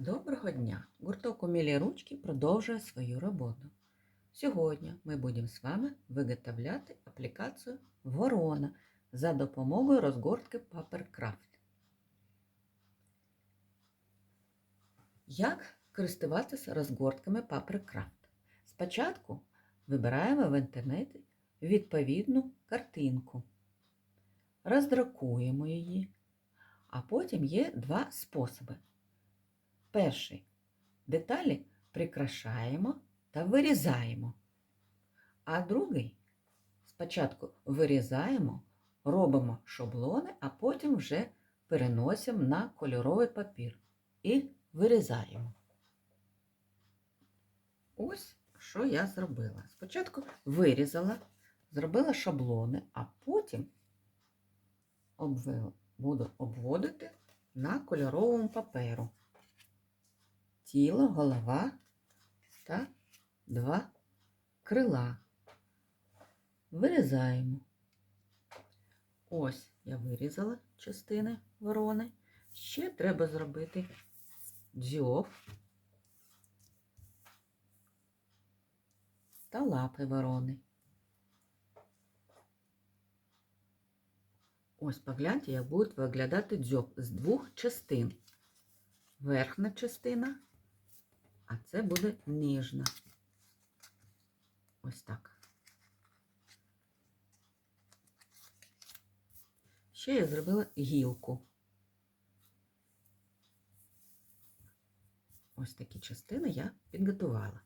Доброго дня! Гурток «Умілі ручки продовжує свою роботу. Сьогодні ми будемо з вами виготовляти аплікацію Ворона за допомогою розгортки Papercraft. Як користуватися розгортками Papercraft? Спочатку вибираємо в інтернеті відповідну картинку, роздрукуємо її, а потім є два способи. Перший. Деталі прикрашаємо та вирізаємо. А другий спочатку вирізаємо, робимо шаблони, а потім вже переносимо на кольоровий папір і вирізаємо. Ось що я зробила. Спочатку вирізала, зробила шаблони, а потім буду обводити на кольоровому паперу тіло, голова та два крила. Вирізаємо. Ось я вирізала частини ворони. Ще треба зробити дзьоб та лапи ворони. Ось погляньте, як буде виглядати дзьоб з двох частин. Верхня частина а це буде ніжна. Ось так. Ще я зробила гілку. Ось такі частини я підготувала.